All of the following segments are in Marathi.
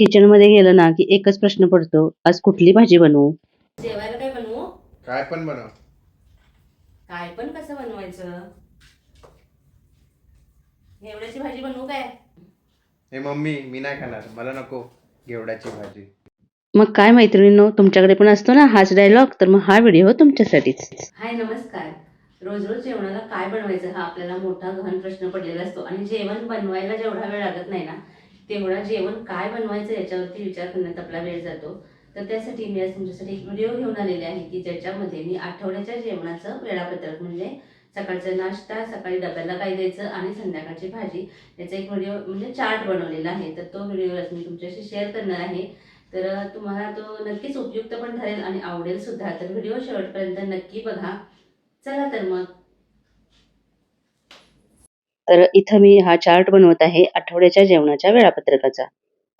किचनमध्ये गेलं ना की एकच प्रश्न पडतो आज कुठली भाजी बनवू? जेवायला काय बनवू? काय पण बनव. काय पण कसं बनवायचं? घेवड्याची भाजी बनवू काय? हे मम्मी मी नाही खाणार. मला नको घेवड्याची भाजी. मग काय मैत्रिणींनो तुमच्याकडे पण असतो ना हाच डायलॉग तर मग हा व्हिडिओ तुमच्यासाठीच. हाय नमस्कार. रोज रोज जेवणाला काय बनवायचं हा आपल्याला मोठा गहन प्रश्न पडलेला असतो. आणि जेवण बनवायला जेवढा वेळ लागत नाही ना तेवढा जेवण काय बनवायचं याच्यावरती विचार करण्यात आपला वेळ जातो. तर त्यासाठी मी आज तुमच्यासाठी एक व्हिडिओ घेऊन आलेले आहे की ज्याच्यामध्ये मी आठवड्याच्या जेवणाचं वेळापत्रक म्हणजे सकाळचा नाश्ता सकाळी डब्याला काय द्यायचं आणि संध्याकाळची भाजी याचा एक व्हिडिओ म्हणजे चार्ट बनवलेला आहे. तर तो व्हिडिओ आज मी तुमच्याशी शेअर करणार आहे. तर तुम्हाला तो नक्कीच उपयुक्त पण ठरेल आणि आवडेल सुद्धा. तर व्हिडिओ शेवटपर्यंत नक्की बघा. चला तर मग. तर इथं मी हा चार्ट बनवत आहे आठवड्याच्या जेवणाच्या वेळापत्रकाचा.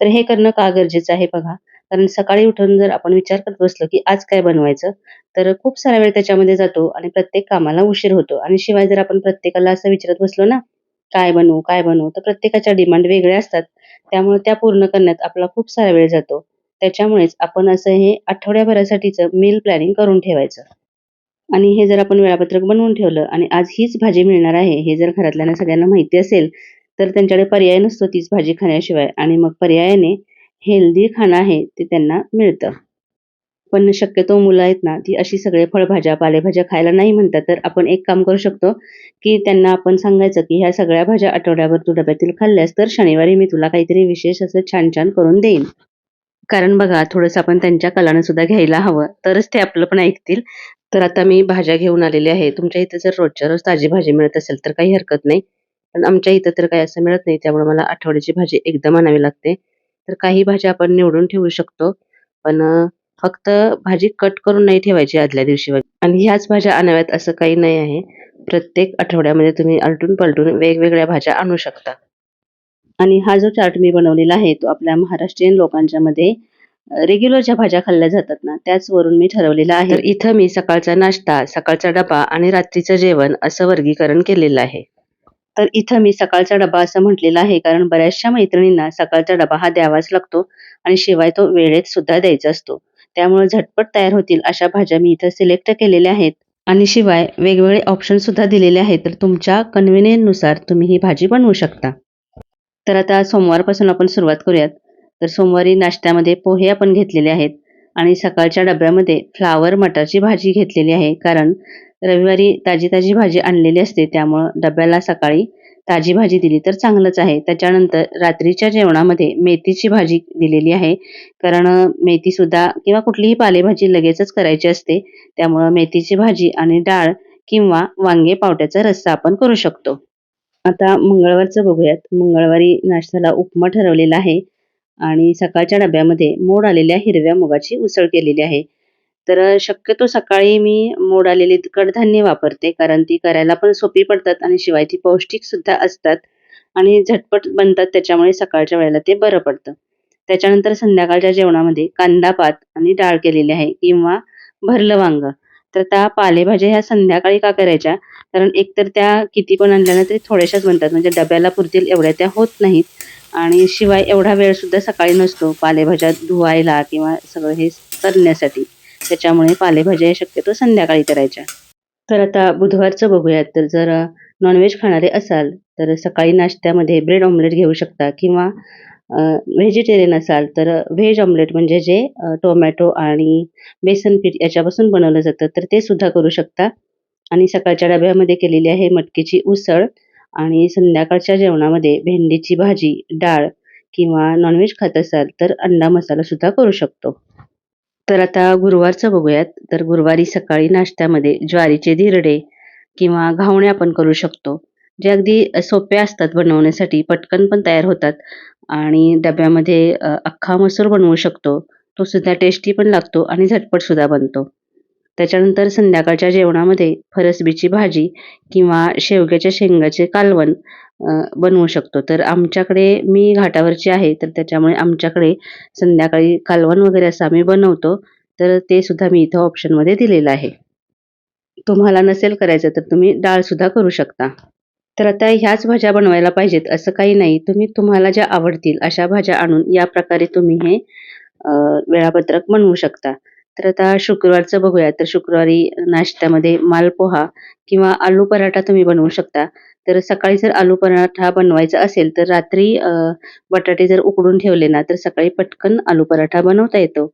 तर हे करणं का गरजेचं आहे बघा? कारण सकाळी उठून जर आपण विचार करत बसलो की आज काय बनवायचं तर खूप सारा वेळ त्याच्यामध्ये जातो आणि प्रत्येक कामाला उशीर होतो. आणि शिवाय जर आपण प्रत्येकाला असं विचारत बसलो ना काय बनवू काय बनवू तर प्रत्येकाच्या डिमांड वेगळ्या असतात. त्यामुळे त्या पूर्ण करण्यात आपला खूप सारा वेळ जातो. त्याच्यामुळेच आपण असं हे आठवड्याभरासाठीचं मील प्लॅनिंग करून ठेवायचं. आणि हे जर आपण वेळापत्रक बनवून ठेवलं आणि आज हीच भाजी मिळणार आहे हे जर घरातल्यांना सगळ्यांना माहिती असेल तर त्यांच्याकडे पर्याय नसतो तीच भाजी खाण्याशिवाय. आणि मग पर्यायाने हेल्दी खाणं आहे ते त्यांना मिळतं. पण शक्यतो मुलं आहेत ना ती अशी सगळे फळभाज्या पालेभाज्या खायला नाही म्हणतात. तर आपण एक काम करू शकतो की त्यांना आपण सांगायचं की ह्या सगळ्या भाज्या आठवड्याभर तू डब्यातील खाल्ल्यास तर शनिवारी मी तुला काहीतरी विशेष असं छान छान करून देईन. कारण बघा थोडंसं आपण त्यांच्या कलानं सुद्धा घ्यायला हवं. तरच ते आपलं पण ऐकतील. तर आता मी भाज्या घेऊन आलेली आहे. तुमच्या इथं जर रोजच्या रोज ताजी भाजी मिळत असेल तर काही हरकत नाही. पण आमच्या इथं तर काही असं मिळत नाही त्यामुळे मला आठवड्याची भाजी एकदम आणावी लागते. तर काही भाज्या आपण निवडून ठेवू शकतो. पण फक्त भाजी कट करून नाही ठेवायची आदल्या दिवशी आणि ह्याच भाज्या आणाव्यात असं काही नाही आहे. प्रत्येक आठवड्यामध्ये तुम्ही आलटून पलटून वेगवेगळ्या भाज्या आणू शकता. आणि हा जो चार्ट मी बनवलेला आहे तो आपल्या महाराष्ट्रीयन लोकांच्या मध्ये रेग्युलर ज्या भाज्या खाल्ल्या जातात ना त्याच वरून मी ठरवलेलं आहे. तर इथं मी सकाळचा नाश्ता सकाळचा डबा आणि रात्रीचं जेवण असं वर्गीकरण केलेलं आहे. तर इथं मी सकाळचा डबा असं म्हटलेलं आहे कारण बऱ्याचशा मैत्रिणींना सकाळचा डबा हा द्यावाच लागतो आणि शिवाय तो वेळेत सुद्धा द्यायचा असतो. त्यामुळे झटपट तयार होतील अशा भाज्या मी इथं सिलेक्ट केलेल्या आहेत. आणि शिवाय वेगवेगळे ऑप्शन सुद्धा दिलेले आहेत तर तुमच्या convenience नुसार तुम्ही ही भाजी बनवू शकता. तर आता सोमवारपासून आपण सुरुवात करूयात. तर सोमवारी नाश्त्यामध्ये पोहे आपण घेतलेले आहेत. आणि सकाळच्या डब्यामध्ये फ्लावर मटारची भाजी घेतलेली आहे. कारण रविवारी ताजी ताजी भाजी आणलेली असते. त्यामुळं डब्याला सकाळी ताजी भाजी दिली तर चांगलंच आहे. त्याच्यानंतर रात्रीच्या जेवणामध्ये मेथीची भाजी दिलेली आहे. कारण मेथीसुद्धा मेथी सुद्धा किंवा कुठलीही पालेभाजी लगेचच करायची असते. त्यामुळं मेथीची भाजी आणि डाळ किंवा वांगे पावट्याचा रस्सा आपण करू शकतो. आता मंगळवारचं बघूयात. मंगळवारी नाश्त्याला उपमा ठरवलेला आहे. आणि सकाळच्या डब्यामध्ये मोड आलेल्या हिरव्या मुगाची उसळ केलेली आहे. तर शक्यतो सकाळी मी मोड आलेली कडधान्य वापरते कारण ती करायला पण सोपी पडतात आणि शिवाय ती पौष्टिक सुद्धा असतात आणि झटपट बनतात त्याच्यामुळे सकाळच्या वेळेला ते बरं पडतं. त्याच्यानंतर संध्याकाळच्या जेवणामध्ये कांदा पात आणि डाळ केलेली आहे किंवा भरलं वांग. तर त्या पालेभाज्या ह्या संध्याकाळी का करायच्या? कारण एकतर त्या किती पण आणल्या ना तरी थोड्याशाच बनतात म्हणजे डब्याला पुरतील एवढ्या त्या होत नाहीत. आणि शिवाय एवढा वेळ सुद्धा सकाळी नसतो पालेभाज्या धुवायला किंवा सगळं हे करण्यासाठी. त्याच्यामुळे पालेभाज्या शक्यतो संध्याकाळी करायच्या. तर आता बुधवारचं बघूयात. तर जर नॉनव्हेज खाणारे असाल तर सकाळी नाश्त्यामध्ये ब्रेड ऑमलेट घेऊ शकता किंवा व्हेजिटेरियन असाल तर व्हेज ऑमलेट म्हणजे जे टोमॅटो आणि बेसन पीठ याच्यापासून बनवलं जातं तर ते सुद्धा करू शकता. आणि सकाळच्या डब्यामध्ये केलेली आहे मटकीची उसळ. आणि संध्याकाळच्या जेवणामध्ये भेंडीची भाजी डाळ किंवा नॉनव्हेज खात असाल तर अंडा मसाला सुद्धा करू शकतो. तर आता गुरुवारचं बघूयात. तर गुरुवारी सकाळी नाश्त्यामध्ये ज्वारीचे धिरडे किंवा घावणे आपण करू शकतो. जे अगदी सोप्या असतात बनवण्यासाठी पटकन पण तयार होतात आणि डब्यामध्ये अख्खा मसूर बनवू शकतो. तो सुद्धा टेस्टी पण लागतो आणि झटपट सुद्धा बनतो. त्याच्यानंतर संध्याकाळच्या जेवणामध्ये फरसबीची भाजी किंवा शेवग्याच्या शेंगाचे कालवण बनवू शकतो. तर आमच्याकडे मी घाटावरची आहे तर त्याच्यामुळे आमच्याकडे संध्याकाळी कालवण वगैरे असं आम्ही बनवतो. तर ते सुद्धा मी इथं ऑप्शनमध्ये दिलेलं आहे. तुम्हाला नसेल करायचं तर तुम्ही डाळसुद्धा करू शकता. तर आता ह्याच भाज्या बनवायला पाहिजेत असं काही नाही. तुम्ही तुम्हाला ज्या आवडतील अशा भाज्या आणून या प्रकारे तुम्ही हे वेळापत्रक बनवू शकता. तर आता शुक्रवारचं बघूया तर शुक्रवारी नाश्त्यामध्ये मालपोहा किंवा आलू पराठा तुम्ही बनवू शकता. तर सकाळी जर आलू पराठा बनवायचा असेल तर रात्री अ, बटाटे जर उकडून ठेवले ना तर सकाळी पटकन आलू पराठा बनवता येतो.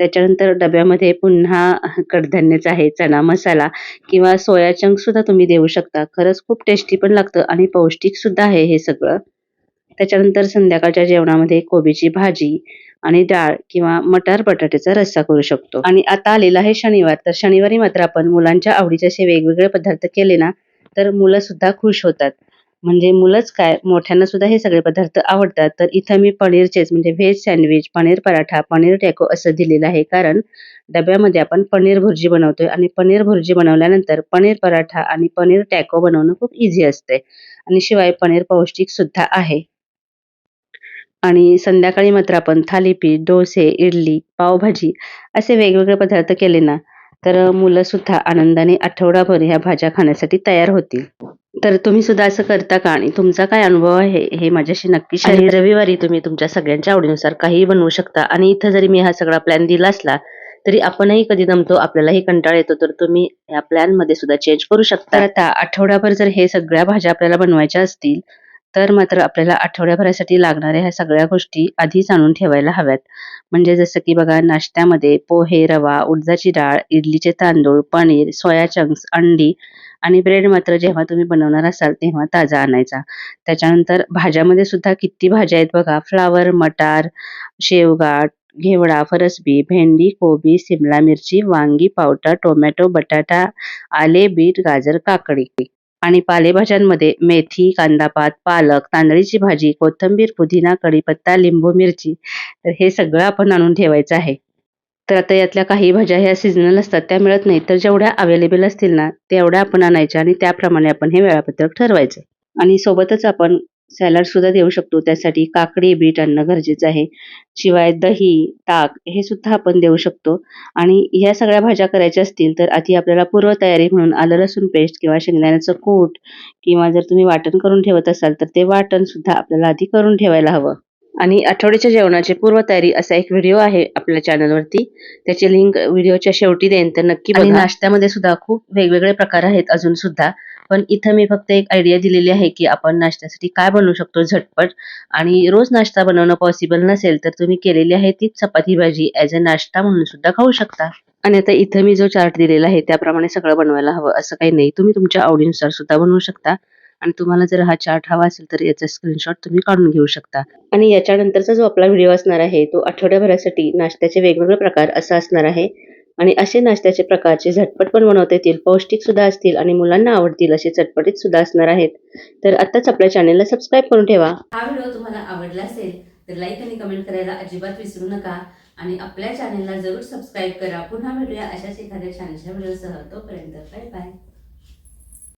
त्याच्यानंतर डब्यामध्ये पुन्हा कडधान्यच आहे चणा मसाला किंवा सोया चंक सुद्धा तुम्ही देऊ शकता. खरंच खूप टेस्टी पण लागतं आणि पौष्टिक सुद्धा आहे हे सगळं. त्याच्यानंतर संध्याकाळच्या जेवणामध्ये कोबीची भाजी आणि डाळ किंवा मटार बटाट्याचा रस्सा करू शकतो. आणि आता आलेला आहे शनिवार तर शनिवारी मात्र आपण मुलांच्या आवडीचे असे वेगवेगळे पदार्थ केले ना तर मुलं सुद्धा खुश होतात. म्हणजे मुलंच काय मोठ्यांना सुद्धा हे सगळे पदार्थ आवडतात. तर इथं मी पनीरचेच म्हणजे veg sandwich paneer paratha paneer taco असं दिलेलं आहे. कारण डब्यामध्ये आपण पनीर भुर्जी बनवतोय आणि पनीर भुर्जी बनवल्यानंतर पनीर पराठा आणि पनीर टॅको बनवणं खूप इझी असते आणि शिवाय पनीर पौष्टिक सुद्धा आहे. आणि संध्याकाळी मात्र आपण थालीपीठ डोसे इडली पावभाजी असे वेगवेगळे पदार्थ केले ना तर मुलं सुद्धा आनंदाने आठवडाभर ह्या भाज्या खाण्यासाठी तयार होतील. तर तुम्ही सुद्धा असं करता का? आणि तुमचा काय अनुभव आहे? हे माझ्याशी नक्की शेअर रविवारी तुम्ही तुमच्या सगळ्यांच्या आवडीनुसार काहीही बनवू शकता. आणि इथं जरी मी हा सगळा प्लॅन दिला असला तरी आपणही कधी दमतो आपल्यालाही कंटाळा येतो तर तुम्ही या प्लॅनमध्ये सुद्धा चेंज करू शकता. आता आठवड्याभर जर हे सगळ्या भाज्या आपल्याला बनवायच्या असतील तर मात्र आपल्याला आठवड्याभरासाठी लागणाऱ्या ह्या सगळ्या गोष्टी आधीच आणून ठेवायला हव्यात. म्हणजे जसं की बघा नाश्त्यामध्ये पोहे रवा उडदाची डाळ इडलीचे तांदूळ पनीर सोया चंक्स अंडी आणि ब्रेड मात्र जेव्हा तुम्ही बनवणार असाल तेव्हा ताजा आणायचा. त्याच्यानंतर भाज्यामध्ये सुद्धा किती भाज्या आहेत बघा फ्लावर मटार शेवगा घेवडा फरसबी भेंडी कोबी सिमला मिरची वांगी पावटा टोमॅटो बटाटा आले बीट गाजर काकडी. आणि पालेभाज्यांमध्ये मेथी कांदापात पालक तांदळीची भाजी कोथिंबीर पुदिना कढीपत्ता लिंबू मिरची तर हे सगळं आपण आणून ठेवायचं आहे. तर आता यातल्या काही भाज्या ह्या सीझनल असतात त्या मिळत नाही तर जेवढ्या अवेलेबल असतील ना तेवढ्या आपण आणायच्या आणि त्याप्रमाणे आपण हे वेळापत्रक ठरवायचं. आणि सोबतच आपण सॅलड सुद्धा देऊ शकतो. त्यासाठी काकडी बीट आणणं गरजेचं आहे. शिवाय दही ताक हे सुद्धा आपण देऊ शकतो. आणि ह्या सगळ्या भाज्या करायच्या असतील तर आधी आपल्याला पूर्वतयारी म्हणून आलं लसूण पेस्ट किंवा शेंगदाण्याचं कूट किंवा जर तुम्ही वाटण करून ठेवत असाल तर ते वाटण सुद्धा आपल्याला आधी करून ठेवायला हवं. आणि आठवड्याच्या जेवणाची पूर्वतयारी असा एक व्हिडिओ आहे आपल्या चॅनलवरती. त्याची लिंक व्हिडिओच्या शेवटी देईन तर नक्की बघा. नाश्त्यामध्ये सुद्धा खूप वेगवेगळे प्रकार आहेत अजून सुद्धा. पण इथं मी फक्त एक आयडिया दिलेली आहे की आपण नाश्त्यासाठी काय बनवू शकतो झटपट. आणि रोज नाश्ता बनवणं पॉसिबल नसेल तर तुम्ही केलेली आहे तीच चपाती भाजी ॲज अ नाश्ता म्हणून सुद्धा खाऊ शकता. आणि आता इथं मी जो चार्ट दिलेला आहे त्याप्रमाणे सगळं बनवायला हवं असं काही नाही. तुम्ही तुमच्या आवडीनुसार सुद्धा बनवू शकता. आणि तुम्हाला जर हा चार्ट हवा असेल तर याचा स्क्रीनशॉट तुम्ही काढून घेऊ शकता. आणि याच्यानंतरचा जो आपला व्हिडिओ असणार आहे तो आठवड्याभरासाठी नाश्त्याचे वेगवेगळे प्रकार असा असणार आहे. आणि असे नाश्त्याचे प्रकारचे झटपट पण बनवता येतील पौष्टिक सुद्धा असतील आणि मुलांना आवडतील असे चटपटीत सुद्धा असणार आहेत. तर आत्ताच आपल्या चॅनलला सबस्क्राईब करून ठेवा. हा व्हिडिओ तुम्हाला आवडला असेल तर लाईक आणि कमेंट करायला अजिबात विसरू नका. आणि आपल्या चॅनलला जरूर सबस्क्राईब करा. पुन्हा भेटूया अशाच एखाद्या छानशा व्हिडिओसह. तोपर्यंत बाय बाय.